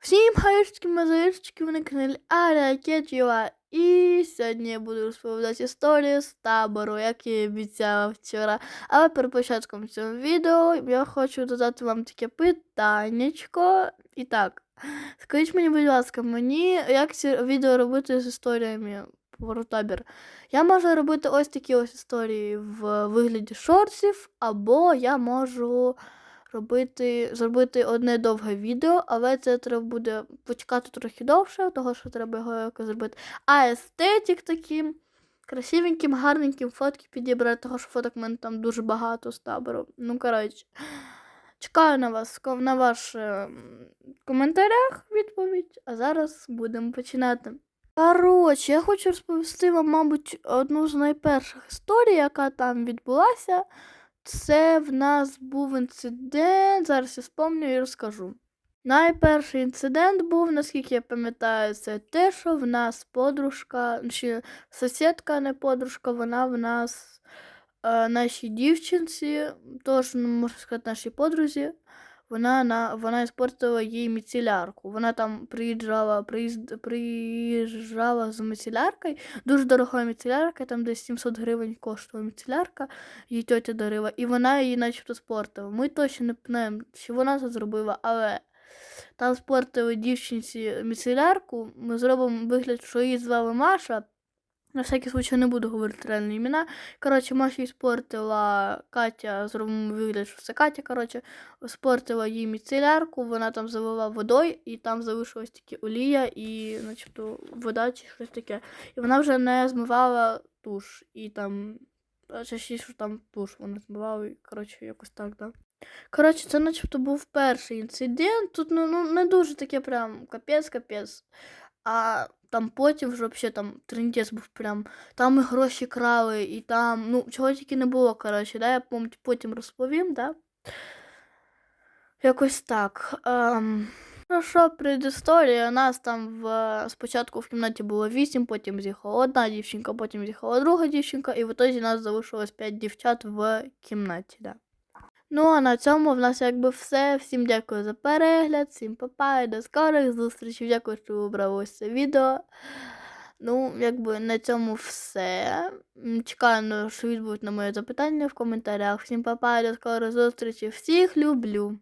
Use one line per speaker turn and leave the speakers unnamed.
Всім хайрчики, мазаїрчики, ви на каналі Аля Кетєва. І сьогодні я буду розповідати історію з табору, як я обіцяла вчора. Але перед початком цього відео я хочу додати вам таке питаннячко. І так, скажіть мені, будь ласка, мені як ці відео робити з історіями про табір? Я можу робити ось такі ось історії в вигляді шортсів, або я можу робити, зробити одне довге відео, але це треба буде почекати трохи довше, того що треба його якось зробити. А естетик таким красивеньким, гарненьким фотки підібрати, того що фоток в мене там дуже багато з табору. Ну, коротше, чекаю на вас на ваш е, коментарях відповідь, а зараз будемо починати. Коротше, я хочу розповісти вам, мабуть, одну з найперших історій, яка там відбулася. Це в нас був інцидент. Зараз я спомню і розкажу. Найперший інцидент був, наскільки я пам'ятаю, це те, що в нас подружка, чи сусідка, не подружка, вона в нас е, нашій дівчинці, тож, ну, можна сказати, нашій подрузі, вона на вона іспортила їй міцелярку. Вона там приїжджала, приїзд, приїжджала з міцеляркою, дуже дорога міцелярка, там десь 700 гривень коштувала міцелярка, її тьотя дарила, і вона її начебто спортила. Ми точно не знаємо, чи вона це зробила, але там спортили дівчинці міцелярку. Ми зробимо вигляд, що її звали Маша. На всякий случай не буду говорити реальні імена. Коротше, Маша спортила Катя, зробимо вигляд, що це Катя. Коротше, спортила їй міцелярку, вона там залила водою, і там залишилась тільки олія і, начебто, вода чи щось таке. І вона вже не змивала туш. І там, частіше там туш вона змивала, і, коротше, якось так, да. Коротше, це начебто був перший інцидент. Тут ну, ну не дуже таке прям капець-капець. А там потім вже взагалі там трендець був прям. Там і гроші крали, і там, ну, чого тільки не було, коротше, да, я потім розповім, да. Якось так. Ем... Ну що, предісторія, у нас там в, спочатку в кімнаті було вісім, потім з'їхала одна дівчинка, потім з'їхала друга дівчинка, і в ітозі нас залишилось п'ять дівчат в кімнаті, да. Ну, а на цьому в нас якби все. Всім дякую за перегляд, всім папа і до скорих зустрічей. Дякую, що ви обрали ось це відео. Ну, якби на цьому все. Чекаю, на що відповідь на моє запитання в коментарях. Всім папа і до скорих зустрічей. Всіх люблю.